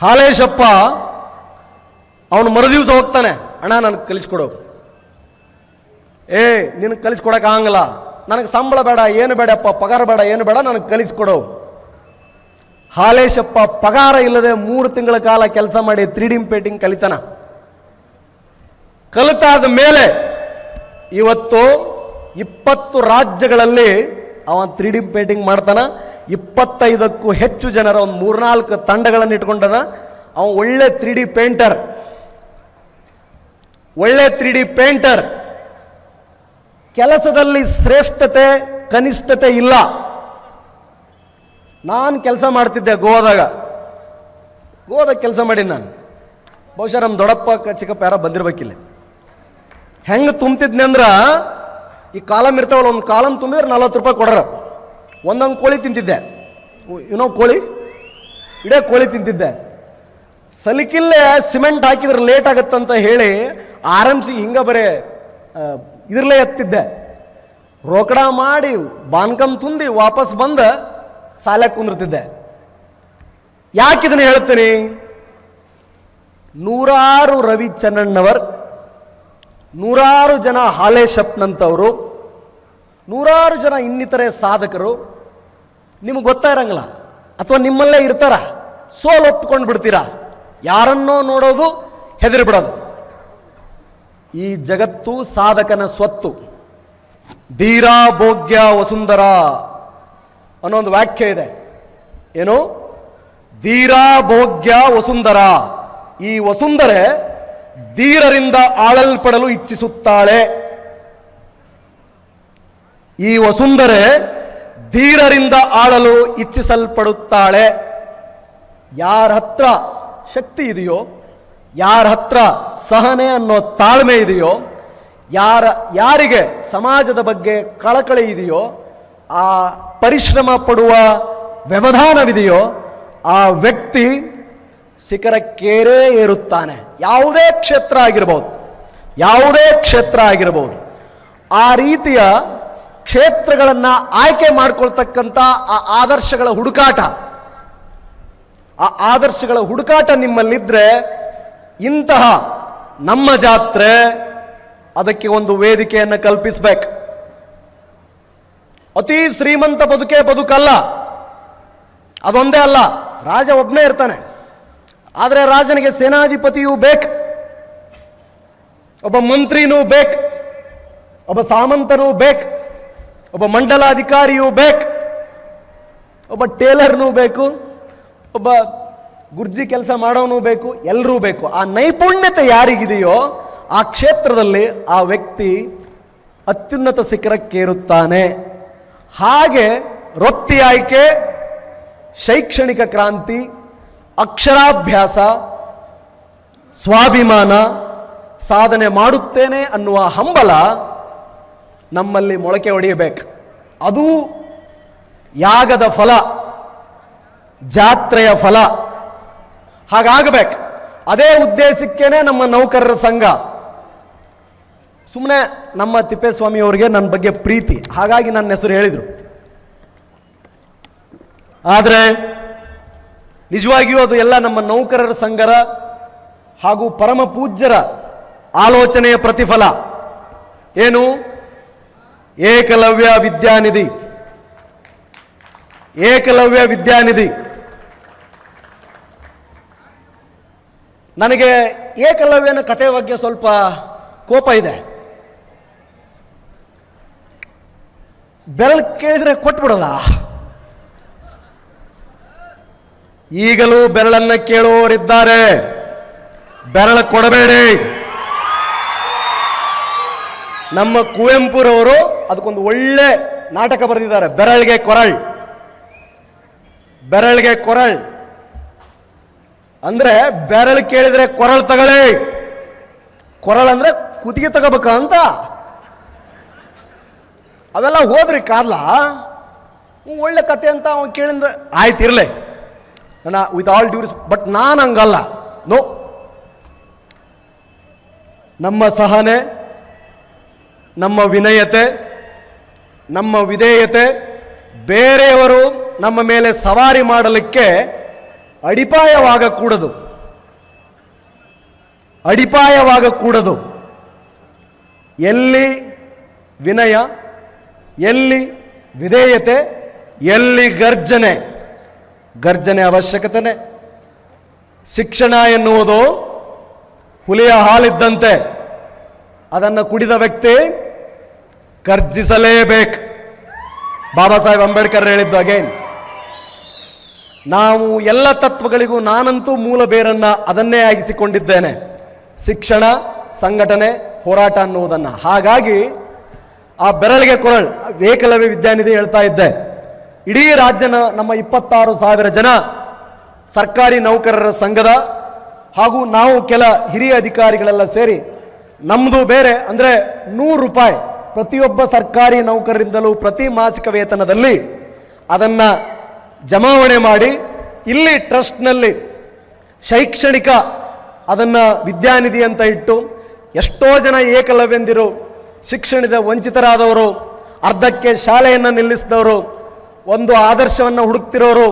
ಹಾಲೇಶಪ್ಪ ಅವನು ಮರುದಿವ್ಸ ಹೋಗ್ತಾನೆ, ಅಣ್ಣ, ನನಗೆ ಕಲಿಸ್ಕೊಡು. ಏ, ನಿನಗೆ ಕಲಿಸ್ಕೊಡಕ್ಕೆ ಆಗಂಗಿಲ್ಲ. ನನಗೆ ಸಂಬಳ ಬೇಡ, ಏನು ಬೇಡಪ್ಪ, ಪಗಾರ ಬೇಡ, ಏನು ಬೇಡ, ನನಗೆ ಕಲಿಸ್ಕೊಡು. ಹಾಲೇಶಪ್ಪ ಪಗಾರ ಇಲ್ಲದೆ ಮೂರು ತಿಂಗಳ ಕಾಲ ಕೆಲಸ ಮಾಡಿ ತ್ರೀ ಡಿ ಪೇಂಟಿಂಗ್ ಕಲಿತಾನ. ಕಲಿತಾದ ಮೇಲೆ ಇವತ್ತು ಇಪ್ಪತ್ತು ರಾಜ್ಯಗಳಲ್ಲಿ ಅವ ತ್ರೀ ಡಿ ಪೇಂಟಿಂಗ್ ಮಾಡ್ತಾನ. ಇಪ್ಪತ್ತೈದಕ್ಕೂ ಹೆಚ್ಚು ಜನರ ಒಂದು ಮೂರ್ನಾಲ್ಕು ತಂಡಗಳನ್ನು ಇಟ್ಕೊಂಡನ. ಅವ ಒಳ್ಳೆ ತ್ರೀ ಡಿ ಪೇಂಟರ್. ಒಳ್ಳೆ ತ್ರೀ ಡಿ ಪೇಂಟರ್. ಕೆಲಸದಲ್ಲಿ ಶ್ರೇಷ್ಠತೆ, ಕನಿಷ್ಠತೆ ಇಲ್ಲ. ನಾನು ಕೆಲಸ ಮಾಡ್ತಿದ್ದೆ ಗೋವಾದಾಗ. ಗೋವಾದಾಗ ಕೆಲಸ ಮಾಡೀನಿ ನಾನು. ಬಹುಶಃ ನಮ್ಮ ದೊಡ್ಡಪ್ಪ ಚಿಕ್ಕಪ್ಪ ಯಾರ ಬಂದಿರ್ಬೇಕಿಲ್ಲ ಹೆಂಗೆ ತುಂಬ್ತಿದ್ನೆ ಅಂದ್ರೆ, ಈ ಕಾಲಮ್ ಇರ್ತಾವಲ್ಲ, ಒಂದು ಕಾಲಮ್ ತುಂಬಿದ್ರೆ ನಲ್ವತ್ತು ರೂಪಾಯಿ ಕೊಡ್ರ. ಒಂದೊಂದು ಕೋಳಿ ತಿಂತಿದ್ದೆ. ಏನೋ ಕೋಳಿ? ಇಡೇ ಕೋಳಿ ತಿಂತಿದ್ದೆ. ಸಲಿಕಿಲ್ಲೇ ಸಿಮೆಂಟ್ ಹಾಕಿದ್ರೆ ಲೇಟ್ ಆಗತ್ತಂತ ಹೇಳಿ ಆರಂಭಿಸಿ ಹಿಂಗೆ ಬರೇ ಇದ್ರಲ್ಲೇ ಎತ್ತಿದ್ದೆ. ರೋಕಡ ಮಾಡಿ ಬಾನ್ಕಮ್ ತುಂಬಿ ವಾಪಸ್ ಬಂದ ಸಾಲಕ್ಕೆ ಕುಂದಿರ್ತಿದ್ದೆ. ಯಾಕೆ ಇದನ್ನು ಹೇಳ್ತೀನಿ? ನೂರಾರು ರವಿ ಚನ್ನಣ್ಣವರ್ ನೂರಾರು ಜನ ಹಾಲೇಶಪ್ನಂಥವರು ನೂರಾರು ಜನ ಇನ್ನಿತರೆ ಸಾಧಕರು, ನಿಮಗೆ ಗೊತ್ತಾ ಇರಂಗಿಲ್ಲ? ಅಥವಾ ನಿಮ್ಮಲ್ಲೇ ಇರ್ತಾರ? ಸೋಲ್ ಒಪ್ಕೊಂಡು ಬಿಡ್ತೀರಾ? ಯಾರನ್ನೋ ನೋಡೋದು ಹೆದರಿ ಬಿಡೋದು. ಈ ಜಗತ್ತು ಸಾಧಕನ ಸ್ವತ್ತು. ಧೀರಾ ಭೋಗ್ಯ ವಸುಂಧರ. ಅನ್ನೋ ಒಂದು ವಾಕ್ಯ ಇದೆ. ಏನು? ಧೀರಾ ಭೋಗ್ಯ ವಸುಂಧರ. ಈ ವಸುಂಧರೆ ಧೀರರಿಂದ ಆಳಲ್ಪಡಲು ಇಚ್ಛಿಸುತ್ತಾಳೆ. ಈ ವಸುಂಧರೆ ಧೀರರಿಂದ ಆಳಲು ಇಚ್ಛಿಸಲ್ಪಡುತ್ತಾಳೆ. ಯಾರ ಹತ್ರ ಶಕ್ತಿ ಇದೆಯೋ, ಯಾರ ಹತ್ರ ಸಹನೆ ಅನ್ನೋ ತಾಳ್ಮೆ ಇದೆಯೋ, ಯಾರ, ಯಾರಿಗೆ ಸಮಾಜದ ಬಗ್ಗೆ ಕಳಕಳಿ ಇದೆಯೋ ಆ ಪರಿಶ್ರಮ ಪಡುವ ವ್ಯವಧಾನವಿದೆಯೋ ಆ ವ್ಯಕ್ತಿ ಶಿಖರಕ್ಕೇರೇ ಏರುತ್ತಾನೆ. ಯಾವುದೇ ಕ್ಷೇತ್ರ ಆಗಿರ್ಬೋದು, ಯಾವುದೇ ಕ್ಷೇತ್ರ ಆಗಿರ್ಬೋದು, ಆ ರೀತಿಯ ಕ್ಷೇತ್ರಗಳನ್ನು ಆಯ್ಕೆ ಮಾಡಿಕೊಳ್ತಕ್ಕಂಥ ಆ ಆದರ್ಶಗಳ ಹುಡುಕಾಟ. ಆ ಆದರ್ಶಗಳ ಹುಡುಕಾಟ ನಿಮ್ಮಲ್ಲಿದ್ದರೆ ಇಂತಹ ನಮ್ಮ ಜಾತ್ರೆ ಅದಕ್ಕೆ ಒಂದು ವೇದಿಕೆಯನ್ನು ಕಲ್ಪಿಸಬೇಕು. ಅತಿ ಶ್ರೀಮಂತ ಬದುಕೇ ಬದುಕಲ್ಲ. ಅದೊಂದೇ ಅಲ್ಲ, ರಾಜ ಒಬ್ಬನೇ ಇರ್ತಾನೆ. ಆದರೆ ರಾಜನಿಗೆ ಸೇನಾಧಿಪತಿಯೂ ಬೇಕು. ಒಬ್ಬ ಮಂತ್ರಿನೂ ಬೇಕು. ಒಬ್ಬ ಸಾಮಂತನೂ ಬೇಕು. ಒಬ್ಬ ಮಂಡಲಾಧಿಕಾರಿಯೂ ಬೇಕು. ಒಬ್ಬ ಟೇಲರ್ನೂ ಬೇಕು. ಒಬ್ಬ ಗುರ್ಜಿ ಕೆಲಸ ಮಾಡೋನು ಬೇಕು. ಎಲ್ಲರೂ ಬೇಕು. ಆ ನೈಪುಣ್ಯತೆ ಯಾರಿಗಿದೆಯೋ ಆ ಕ್ಷೇತ್ರದಲ್ಲಿ ಆ ವ್ಯಕ್ತಿ ಅತ್ಯುನ್ನತ ಶಿಖರಕ್ಕೇರುತ್ತಾನೆ. ಹಾಗೆ ವೃತ್ತಿ ಆಯ್ಕೆ, ಶೈಕ್ಷಣಿಕ ಕ್ರಾಂತಿ, ಅಕ್ಷರಾಭ್ಯಾಸ, ಸ್ವಾಭಿಮಾನ, ಸಾಧನೆ ಮಾಡುತ್ತೇನೆ ಅನ್ನುವ ಹಂಬಲ ನಮ್ಮಲ್ಲಿ ಮೊಳಕೆ ಹೊಡೆಯಬೇಕು ಅದು ಯಾಗದ ಫಲ, ಜಾತ್ರೆಯ ಫಲ ಹಾಗಾಗಬೇಕು. ಅದೇ ಉದ್ದೇಶಕ್ಕೇನೆ ನಮ್ಮ ನೌಕರರ ಸಂಘ. ಸುಮ್ಮನೆ ನಮ್ಮ ತಿಪ್ಪೇಸ್ವಾಮಿ ಅವರಿಗೆ ನನ್ನ ಬಗ್ಗೆ ಪ್ರೀತಿ. ಹಾಗಾಗಿ ನನ್ನ ಹೆಸರು ಹೇಳಿದರು. ಆದರೆ ನಿಜವಾಗಿಯೂ ಅದು ಎಲ್ಲ ನಮ್ಮ ನೌಕರರ ಸಂಘರ ಹಾಗೂ ಪರಮ ಪೂಜ್ಯರ ಆಲೋಚನೆಯ ಪ್ರತಿಫಲ. ಏನು? ಏಕಲವ್ಯ ವಿದ್ಯಾನಿಧಿ. ಏಕಲವ್ಯ ವಿದ್ಯಾನಿಧಿ. ನನಗೆ ಏಕಲವ್ಯನ ಕಥೆ ಬಗ್ಗೆ ಸ್ವಲ್ಪ ಕೋಪ ಇದೆ. ಬೆರಳು ಕೇಳಿದ್ರೆ ಕೊಟ್ಬಿಡಲ್ಲ ಈಗಲೂ ಬೆರಳನ್ನ ಕೇಳುವವರಿದ್ದಾರೆ ಬೆರಳು ಕೊಡಬೇಡಿ. ನಮ್ಮ ಕುವೆಂಪುರವರು ಅದಕ್ಕೊಂದು ಒಳ್ಳೆ ನಾಟಕ ಬರೆದಿದ್ದಾರೆ. ಬೆರಳಿಗೆ ಕೊರಳ್. ಬೆರಳಿಗೆ ಕೊರಳ್. ಅಂದ್ರೆ ಬೆರಳು ಕೇಳಿದ್ರೆ ಕೊರಳ್ ತಗೊಳ್ಳಿ. ಕೊರಳ್ ಅಂದ್ರೆ ಕುತ್ತಿಗೆ ತಗೋಬೇಕ ಅಂತ. ಅವೆಲ್ಲ ಹೋದ್ರಿ ಕಾರ್ಲ? ಒಳ್ಳೆ ಕತೆ ಅಂತ ಅವ್ನು ಕೇಳಿದ ಆಯ್ತು, ಇರ್ಲಿ. ನನ್ನ ವಿತ್ ಆಲ್ ಡ್ಯೂರಿಸ್ ಬಟ್ ನಾನು ಹಂಗಲ್ಲ. ನೋ ನಮ್ಮ ಸಹನೆ, ನಮ್ಮ ವಿನಯತೆ, ನಮ್ಮ ವಿಧೇಯತೆ, ಬೇರೆಯವರು ನಮ್ಮ ಮೇಲೆ ಸವಾರಿ ಮಾಡಲಿಕ್ಕೆ ಅಡಿಪಾಯವಾಗಕೂಡದು. ಅಡಿಪಾಯವಾಗಕೂಡದು. ಎಲ್ಲಿ ವಿನಯ ಎಲ್ಲಿ ವಿಧೇಯತೆ, ಎಲ್ಲಿ ಗರ್ಜನೆ. ಗರ್ಜನೆ ಅವಶ್ಯಕತೆನೆ. ಶಿಕ್ಷಣ ಎನ್ನುವುದು ಹುಲಿಯ ಹಾಲಿದ್ದಂತೆ. ಅದನ್ನು ಕುಡಿದ ವ್ಯಕ್ತಿ ಗರ್ಜಿಸಲೇಬೇಕು. ಬಾಬಾ ಸಾಹೇಬ್ ಅಂಬೇಡ್ಕರ್ ಹೇಳಿದ್ದು ಅಗೇನ್ ನಾವು ಎಲ್ಲ ತತ್ವಗಳಿಗೂ ನಾನಂತೂ ಮೂಲ ಬೇರನ್ನು ಅದನ್ನೇ ಆಗಿಸಿಕೊಂಡಿದ್ದೇನೆ. ಶಿಕ್ಷಣ, ಸಂಘಟನೆ, ಹೋರಾಟ ಅನ್ನುವುದನ್ನು. ಹಾಗಾಗಿ ಆ ಬೆರಳಿಗೆ ಕೊರಳ್ ಏಕಲವ್ಯ ವಿದ್ಯಾನಿಧಿ ಹೇಳ್ತಾ ಇದ್ದೆ. ಇಡೀ ರಾಜ್ಯನ ನಮ್ಮ ಇಪ್ಪತ್ತಾರು ಸಾವಿರ ಜನ ಸರ್ಕಾರಿ ನೌಕರರ ಸಂಘದ ಹಾಗೂ ನಾವು ಕೆಲ ಹಿರಿಯ ಅಧಿಕಾರಿಗಳೆಲ್ಲ ಸೇರಿ ನಮ್ಮದು ಬೇರೆ ಅಂದರೆ ನೂರು ರೂಪಾಯಿ ಪ್ರತಿಯೊಬ್ಬ ಸರ್ಕಾರಿ ನೌಕರರಿಂದಲೂ ಪ್ರತಿ ಮಾಸಿಕ ವೇತನದಲ್ಲಿ ಅದನ್ನು ಜಮಾವಣೆ ಮಾಡಿ ಇಲ್ಲಿ ಟ್ರಸ್ಟ್ನಲ್ಲಿ ಶೈಕ್ಷಣಿಕ ಅದನ್ನು ವಿದ್ಯಾನಿಧಿ ಅಂತ ಇಟ್ಟು ಎಷ್ಟೋ ಜನ ಏಕಲವ್ಯಂದಿರು ಶಿಕ್ಷಣದ ವಂಚಿತರಾದವರು, ಅರ್ಧಕ್ಕೆ ಶಾಲೆಯನ್ನು ನಿಲ್ಲಿಸಿದವರು, ಒಂದು ಆದರ್ಶವನ್ನು ಹುಡುಕ್ತಿರೋರು,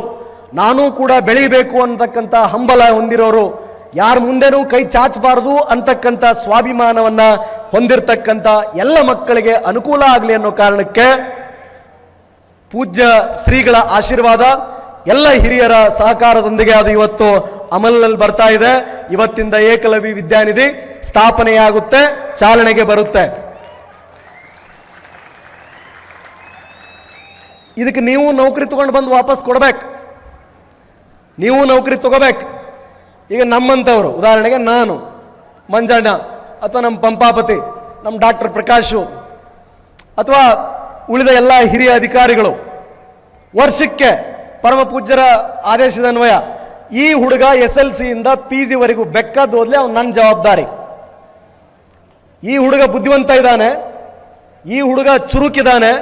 ನಾನೂ ಕೂಡ ಬೆಳೀಬೇಕು ಅಂತಕ್ಕಂಥ ಹಂಬಲ ಹೊಂದಿರೋರು, ಯಾರ ಮುಂದೆನೂ ಕೈ ಚಾಚಬಾರದು ಅಂತಕ್ಕಂಥ ಸ್ವಾಭಿಮಾನವನ್ನು ಹೊಂದಿರತಕ್ಕಂಥ ಎಲ್ಲ ಮಕ್ಕಳಿಗೆ ಅನುಕೂಲ ಆಗಲಿ ಅನ್ನೋ ಕಾರಣಕ್ಕೆ ಪೂಜ್ಯ ಶ್ರೀಗಳ ಆಶೀರ್ವಾದ, ಎಲ್ಲ ಹಿರಿಯರ ಸಹಕಾರದೊಂದಿಗೆ ಅದು ಇವತ್ತು ಅಮಲಲ್ಲಿ ಬರ್ತಾ ಇದೆ. ಇವತ್ತಿಂದ ಏಕಲವಿ ವಿದ್ಯಾನಿಧಿ ಸ್ಥಾಪನೆಯಾಗುತ್ತೆ, ಚಾಲನೆಗೆ ಬರುತ್ತೆ. ಇದಕ್ಕೆ ನೀವು ನೌಕರಿ ತೊಗೊಂಡು ಬಂದು ವಾಪಸ್ ಕೊಡ್ಬೇಕು. ನೀವು ನೌಕರಿ ತಗೋಬೇಕು. ಈಗ ನಮ್ಮಂಥವ್ರು, ಉದಾಹರಣೆಗೆ ನಾನು, ಮಂಜಣ್ಣ ಅಥವಾ ನಮ್ಮ ಪಂಪಾಪತಿ, ನಮ್ಮ ಡಾಕ್ಟರ್ ಪ್ರಕಾಶು ಅಥವಾ ಉಳಿದ ಎಲ್ಲ ಹಿರಿಯ ಅಧಿಕಾರಿಗಳು, ವರ್ಷಕ್ಕೆ ಪರಮ ಪೂಜ್ಯರ ಆದೇಶದ ಅನ್ವಯ ಈ ಹುಡುಗ ಎಸ್ ಎಲ್ ಸಿಯಿಂದ ಪಿ ಜಿವರೆಗೂ ಬೆಕ್ಕದ್ದು ಓದ್ಲಿ ಅವ್ನು ನನ್ನ ಜವಾಬ್ದಾರಿ. ಈ ಹುಡುಗ ಬುದ್ಧಿವಂತ ಇದ್ದಾನೆ, ಈ ಹುಡುಗ ಚುರುಕಿದ್ದಾನೆ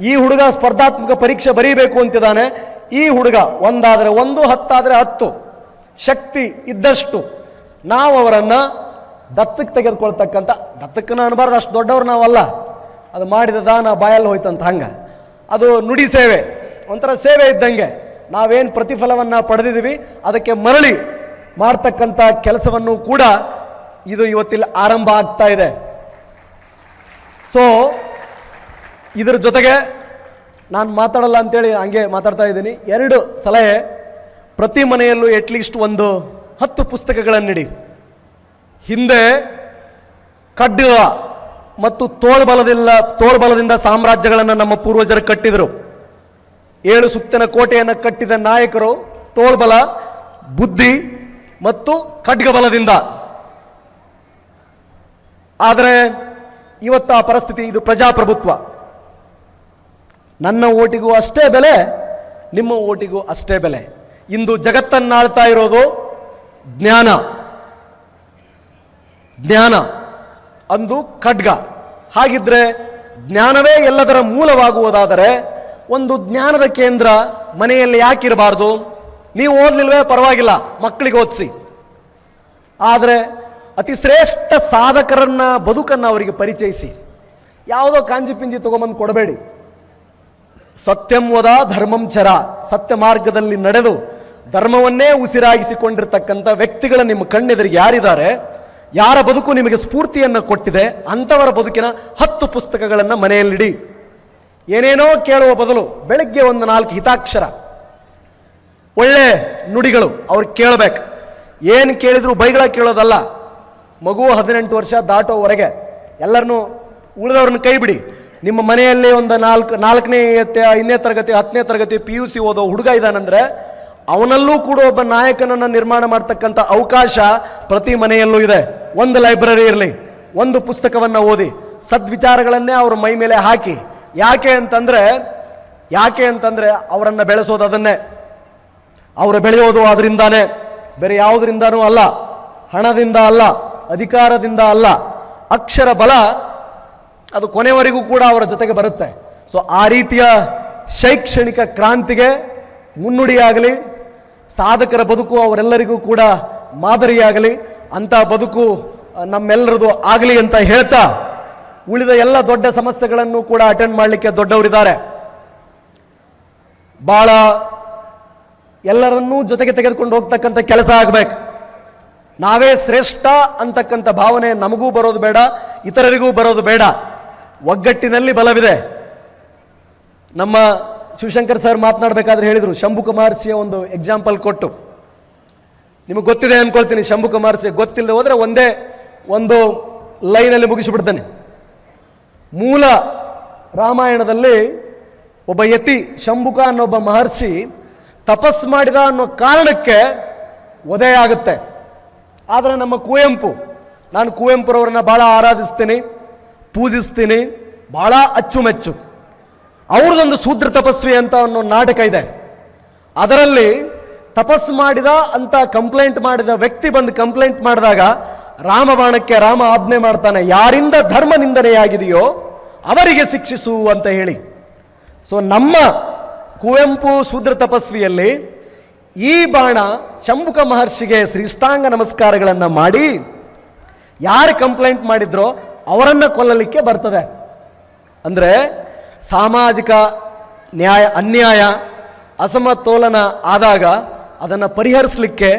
ಈ ಹುಡುಗ ಸ್ಪರ್ಧಾತ್ಮಕ ಪರೀಕ್ಷೆ ಬರೀಬೇಕು ಅಂತಿದ್ದಾನೆ. ಈ ಹುಡುಗ ಒಂದಾದರೆ ಒಂದು, ಹತ್ತಾದರೆ ಹತ್ತು. ಶಕ್ತಿ ಇದ್ದಷ್ಟು ನಾವು ಅವರನ್ನು ದತ್ತಕ್ಕೆ ತೆಗೆದುಕೊಳ್ತಕ್ಕಂಥ ದತ್ತಕ್ಕನ ಅನ್ಬಾರ್ದು, ಅಷ್ಟು ದೊಡ್ಡವ್ರು ನಾವಲ್ಲ. ಅದು ಮಾಡಿದ ದಾನ ಬಾಯಲ್ಲಿ ಹೋಯ್ತಂತ ಹಂಗೆ. ಅದು ನುಡಿ ಸೇವೆ. ಒಂಥರ ಸೇವೆ ಇದ್ದಂಗೆ. ನಾವೇನು ಪ್ರತಿಫಲವನ್ನು ಪಡೆದಿದ್ದೀವಿ, ಅದಕ್ಕೆ ಮರಳಿ ಮಾಡ್ತಕ್ಕಂಥ ಕೆಲಸವನ್ನು ಕೂಡ ಇದು ಇವತ್ತಿಲ್ಲಿ ಆರಂಭ ಆಗ್ತಾ ಇದೆ. ಸೊ ಇದ್ರ ಜೊತೆಗೆ ನಾನು ಮಾತಾಡಲ್ಲ ಅಂತೇಳಿ ಹಂಗೆ ಮಾತಾಡ್ತಾ ಇದ್ದೀನಿ. ಎರಡು ಸಲಹೆ, ಪ್ರತಿ ಮನೆಯಲ್ಲೂ ಅಟ್ಲೀಸ್ಟ್ ಒಂದು ಹತ್ತು ಪುಸ್ತಕಗಳನ್ನಿಡಿ ಹಿಂದೆ ಕಡ್ಡ ಮತ್ತು ತೋಳ್ಬಲದಿಂದ ತೋಳ್ಬಲದಿಂದ ಸಾಮ್ರಾಜ್ಯಗಳನ್ನು ನಮ್ಮ ಪೂರ್ವಜರು ಕಟ್ಟಿದರು. ಏಳು ಸುತ್ತಿನ ಕೋಟೆಯನ್ನು ಕಟ್ಟಿದ ನಾಯಕರು ತೋಳ್ಬಲ ಬುದ್ಧಿ ಮತ್ತು ಖಡ್ಗಬಲದಿಂದ ಆದರೆ ಇವತ್ತು ಆ ಪರಿಸ್ಥಿತಿ ಇದು ಪ್ರಜಾಪ್ರಭುತ್ವ. ನನ್ನ ಓಟಿಗೂ ಅಷ್ಟೇ ಬೆಲೆ, ನಿಮ್ಮ ಓಟಿಗೂ ಅಷ್ಟೇ ಬೆಲೆ. ಇಂದು ಜಗತ್ತನ್ನಾಳ್ತಾ ಇರೋದು ಜ್ಞಾನ. ಜ್ಞಾನ ಅಂದು ಖಡ್ಗ. ಹಾಗಿದ್ರೆ ಜ್ಞಾನವೇ ಎಲ್ಲದರ ಮೂಲವಾಗುವುದಾದರೆ ಒಂದು ಜ್ಞಾನದ ಕೇಂದ್ರ ಮನೆಯಲ್ಲಿ ಯಾಕಿರಬಾರ್ದು? ನೀವು ಓದ್ಲಿಲ್ವೇ? ಪರವಾಗಿಲ್ಲ. ಮಕ್ಕಳಿಗೆ ಓದಿಸಿ. ಆದರೆ ಅತಿ ಶ್ರೇಷ್ಠ ಸಾಧಕರನ್ನ ಬದುಕನ್ನು ಅವರಿಗೆ ಪರಿಚಯಿಸಿ. ಯಾವುದೋ ಕಾಂಜಿ ಪಿಂಜಿ ತಗೊಂಬಂದು ಕೊಡಬೇಡಿ. ಸತ್ಯಂ ವದ ಧರ್ಮಂ ಚರ. ಸತ್ಯ ಮಾರ್ಗದಲ್ಲಿ ನಡೆದು ಧರ್ಮವನ್ನೇ ಉಸಿರಾಗಿಸಿಕೊಂಡಿರ್ತಕ್ಕಂಥ ವ್ಯಕ್ತಿಗಳ ನಿಮ್ಮ ಕಣ್ಣೆದುರಿಗೆ ಯಾರಿದ್ದಾರೆ? ಯಾರ ಬದುಕು ನಿಮಗೆ ಸ್ಫೂರ್ತಿಯನ್ನು ಕೊಟ್ಟಿದೆ? ಅಂಥವರ ಬದುಕಿನ ಹತ್ತು ಪುಸ್ತಕಗಳನ್ನು ಮನೆಯಲ್ಲಿಡಿ. ಏನೇನೋ ಕೇಳುವ ಬದಲು ಬೆಳಗ್ಗೆ ಒಂದು ನಾಲ್ಕು ಹಿತಾಕ್ಷರ. ಒಳ್ಳೆ ನುಡಿಗಳು ಅವ್ರು ಕೇಳಬೇಕು. ಏನು ಕೇಳಿದ್ರು ಬೈಗಳ ಕೇಳೋದಲ್ಲ. ಮಗು ಹದಿನೆಂಟು ವರ್ಷ ದಾಟೋವರೆಗೆ ಎಲ್ಲರನ್ನೂ ಉಳಿದವ್ರನ್ನ ಕೈ ಬಿಡಿ ನಿಮ್ಮ ಮನೆಯಲ್ಲಿ ಒಂದು ನಾಲ್ಕು, ನಾಲ್ಕನೇ ಐದನೇ ತರಗತಿ, ಹತ್ತನೇ ತರಗತಿ ಪಿ ಯು ಸಿ ಓದೋ ಹುಡುಗ ಇದ್ದಾನಂದ್ರೆ ಅವನಲ್ಲೂ ಕೂಡ ಒಬ್ಬ ನಾಯಕನನ್ನು ನಿರ್ಮಾಣ ಮಾಡ್ತಕ್ಕಂಥ ಅವಕಾಶ ಪ್ರತಿ ಮನೆಯಲ್ಲೂ ಇದೆ. ಒಂದು ಲೈಬ್ರರಿ ಇರಲಿ, ಒಂದು ಪುಸ್ತಕವನ್ನು ಓದಿ, ಸದ್ವಿಚಾರಗಳನ್ನೇ ಅವರ ಮೈ ಮೇಲೆ ಹಾಕಿ. ಯಾಕೆ ಅಂತಂದರೆ ಯಾಕೆ ಅಂತಂದರೆ ಅವರನ್ನು ಬೆಳೆಸೋದು ಅದನ್ನೇ. ಅವರು ಬೆಳೆಯೋದು ಅದರಿಂದಾನೇ ಬೇರೆ ಯಾವುದರಿಂದನೂ ಅಲ್ಲ, ಹಣದಿಂದ ಅಲ್ಲ, ಅಧಿಕಾರದಿಂದ ಅಲ್ಲ, ಅಕ್ಷರ ಬಲ ಅದು ಕೊನೆವರೆಗೂ ಕೂಡ ಅವರ ಜೊತೆಗೆ ಬರುತ್ತೆ. ಸೊ ಆ ರೀತಿಯ ಶೈಕ್ಷಣಿಕ ಕ್ರಾಂತಿಗೆ ಮುನ್ನುಡಿಯಾಗಲಿ, ಸಾಧಕರ ಬದುಕು ಅವರೆಲ್ಲರಿಗೂ ಕೂಡ ಮಾದರಿಯಾಗಲಿ, ಅಂಥ ಬದುಕು ನಮ್ಮೆಲ್ಲರದು ಆಗಲಿ ಅಂತ ಹೇಳ್ತಾ ಉಳಿದ ಎಲ್ಲ ದೊಡ್ಡ ಸಮಸ್ಯೆಗಳನ್ನು ಕೂಡ ಅಟೆಂಡ್ ಮಾಡಲಿಕ್ಕೆ ದೊಡ್ಡವರಿದ್ದಾರೆ. ಭಾಳ ಎಲ್ಲರನ್ನೂ ಜೊತೆಗೆ ತೆಗೆದುಕೊಂಡು ಹೋಗ್ತಕ್ಕಂಥ ಕೆಲಸ ಆಗಬೇಕು. ನಾವೇ ಶ್ರೇಷ್ಠ ಅಂತಕ್ಕಂಥ ಭಾವನೆ ನಮಗೂ ಬರೋದು ಬೇಡ, ಇತರರಿಗೂ ಬರೋದು ಬೇಡ. ಒಗ್ಗಟ್ಟಿನಲ್ಲಿ ಬಲವಿದೆ. ನಮ್ಮ ಶಿವಶಂಕರ್ ಸರ್ ಮಾತನಾಡಬೇಕಾದ್ರೆ ಹೇಳಿದರು, ಶಂಭು ಕುಮಾರ್ ಸಿಯ ಒಂದು ಎಕ್ಸಾಂಪಲ್ ಕೊಟ್ಟು. ನಿಮಗೆ ಗೊತ್ತಿದೆ ಅಂದ್ಕೊಳ್ತೀನಿ ಶಂಭು ಕುಮಾರ್ ಸಿ ಗೊತ್ತಿಲ್ಲದೆ ಹೋದರೆ ಒಂದೇ ಒಂದು ಲೈನಲ್ಲಿ ಮುಗಿಸಿಬಿಡ್ತಾನೆ. ಮೂಲ ರಾಮಾಯಣದಲ್ಲಿ ಒಬ್ಬ ಯತಿ ಶಂಭುಕ ಅನ್ನೋ ಒಬ್ಬ ಮಹರ್ಷಿ ತಪಸ್ ಮಾಡಿದ ಅನ್ನೋ ಕಾರಣಕ್ಕೆ ಒದೆಯಾಗುತ್ತೆ ಆದರೆ ನಮ್ಮ ಕುವೆಂಪು, ನಾನು ಕುವೆಂಪುರವ್ರನ್ನ ಭಾಳ ಆರಾಧಿಸ್ತೀನಿ. ಪೂಜಿಸ್ತೀನಿ ಭಾಳ ಅಚ್ಚುಮೆಚ್ಚು. ಅವ್ರದ್ದೊಂದು ಶೂದ್ರ ತಪಸ್ವಿ ಅಂತ ಅನ್ನೋ ನಾಟಕ ಇದೆ. ಅದರಲ್ಲಿ ತಪಸ್ ಮಾಡಿದ ಅಂತ ಕಂಪ್ಲೇಂಟ್ ಮಾಡಿದ ವ್ಯಕ್ತಿ ಬಂದು ಕಂಪ್ಲೇಂಟ್ ಮಾಡಿದಾಗ ರಾಮಬಾಣಕ್ಕೆ ರಾಮ ಆಜ್ಞೆ ಮಾಡ್ತಾನೆ, ಯಾರಿಂದ ಧರ್ಮ ನಿಂದನೆಯಾಗಿದೆಯೋ ಅವರಿಗೆ ಶಿಕ್ಷಿಸು ಅಂತ ಹೇಳಿ. ಸೊ ನಮ್ಮ ಕುವೆಂಪು ಶೂದ್ರ ತಪಸ್ವಿಯಲ್ಲಿ ಈ ಬಾಣ ಶಂಭುಕ ಮಹರ್ಷಿಗೆ ಶ್ರೀಷ್ಟಾಂಗ ನಮಸ್ಕಾರಗಳನ್ನು ಮಾಡಿ, ಯಾರು ಕಂಪ್ಲೇಂಟ್ ಮಾಡಿದ್ರೋ ಅವರನ್ನು ಕೊಲ್ಲಲಿಕ್ಕೆ ಬರ್ತದೆ. ಅಂದರೆ ಸಾಮಾಜಿಕ ನ್ಯಾಯ, ಅನ್ಯಾಯ, ಅಸಮತೋಲನ ಆದಾಗ ಅದನ್ನು ಪರಿಹರಿಸಲಿಕ್ಕೆ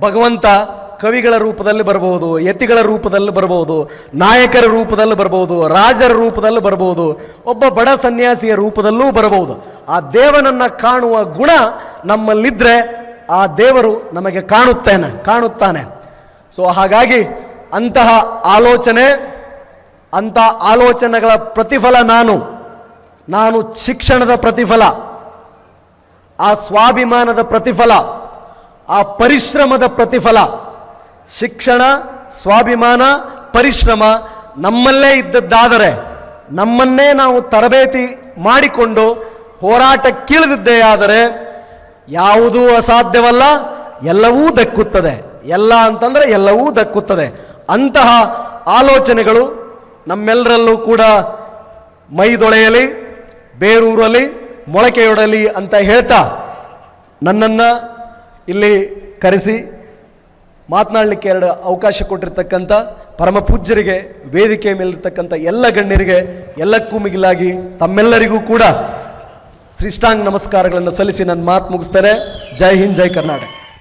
ಭಗವಂತ ಕವಿಗಳ ರೂಪದಲ್ಲಿ ಬರಬಹುದು, ಯತಿಗಳ ರೂಪದಲ್ಲಿ ಬರಬಹುದು, ನಾಯಕರ ರೂಪದಲ್ಲಿ ಬರಬಹುದು, ರಾಜರ ರೂಪದಲ್ಲಿ ಬರಬಹುದು, ಒಬ್ಬ ಬಡ ಸನ್ಯಾಸಿಯ ರೂಪದಲ್ಲೂ ಬರಬಹುದು. ಆ ದೇವನನ್ನು ಕಾಣುವ ಗುಣ ನಮ್ಮಲ್ಲಿದ್ದರೆ ಆ ದೇವರು ನಮಗೆ ಕಾಣುತ್ತೇನೆ, ಕಾಣುತ್ತಾನೆ. ಸೊ ಹಾಗಾಗಿ ಅಂತಹ ಆಲೋಚನೆ ಅಂಥ ಆಲೋಚನೆಗಳ ಪ್ರತಿಫಲ ನಾನು. ನಾನು ಶಿಕ್ಷಣದ ಪ್ರತಿಫಲ. ಆ ಸ್ವಾಭಿಮಾನದ ಪ್ರತಿಫಲ. ಆ ಪರಿಶ್ರಮದ ಪ್ರತಿಫಲ. ಶಿಕ್ಷಣ, ಸ್ವಾಭಿಮಾನ, ಪರಿಶ್ರಮ ನಮ್ಮಲ್ಲೇ ಇದ್ದದ್ದಾದರೆ ನಮ್ಮನ್ನೇ ನಾವು ತರಬೇತಿ ಮಾಡಿಕೊಂಡು ಹೋರಾಟಕ್ಕಿಳಿದಿದ್ದೇ ಆದರೆ ಯಾವುದೂ ಅಸಾಧ್ಯವಲ್ಲ, ಎಲ್ಲವೂ ದಕ್ಕುತ್ತದೆ. ಎಲ್ಲ ಅಂತಂದರೆ ಎಲ್ಲವೂ ದಕ್ಕುತ್ತದೆ. ಅಂತಹ ಆಲೋಚನೆಗಳು ನಮ್ಮೆಲ್ಲರಲ್ಲೂ ಕೂಡ ಮೈದೊಳೆಯಲಿ ಬೇರೂರಲಿ ಮೊಳಕೆಯೊಡಲಿ ಅಂತ ಹೇಳ್ತಾ ನನ್ನನ್ನು ಇಲ್ಲಿ ಕರೆಸಿ ಮಾತನಾಡಲಿಕ್ಕೆ ಎರಡು ಅವಕಾಶ ಕೊಟ್ಟಿರ್ತಕ್ಕಂಥ ಪರಮ ಪೂಜ್ಯರಿಗೆ, ವೇದಿಕೆ ಮೇಲಿರ್ತಕ್ಕಂಥ ಎಲ್ಲ ಗಣ್ಯರಿಗೆ, ಎಲ್ಲಕ್ಕೂ ಮಿಗಿಲಾಗಿ ತಮ್ಮೆಲ್ಲರಿಗೂ ಕೂಡ ಶ್ರೀಷ್ಟಾಂಗ್ ನಮಸ್ಕಾರಗಳನ್ನು ಸಲ್ಲಿಸಿ ನನ್ನ ಮಾತು ಮುಗಿಸ್ತಾರೆ ಜೈ ಹಿಂದ್, ಜೈ ಕರ್ನಾಟಕ.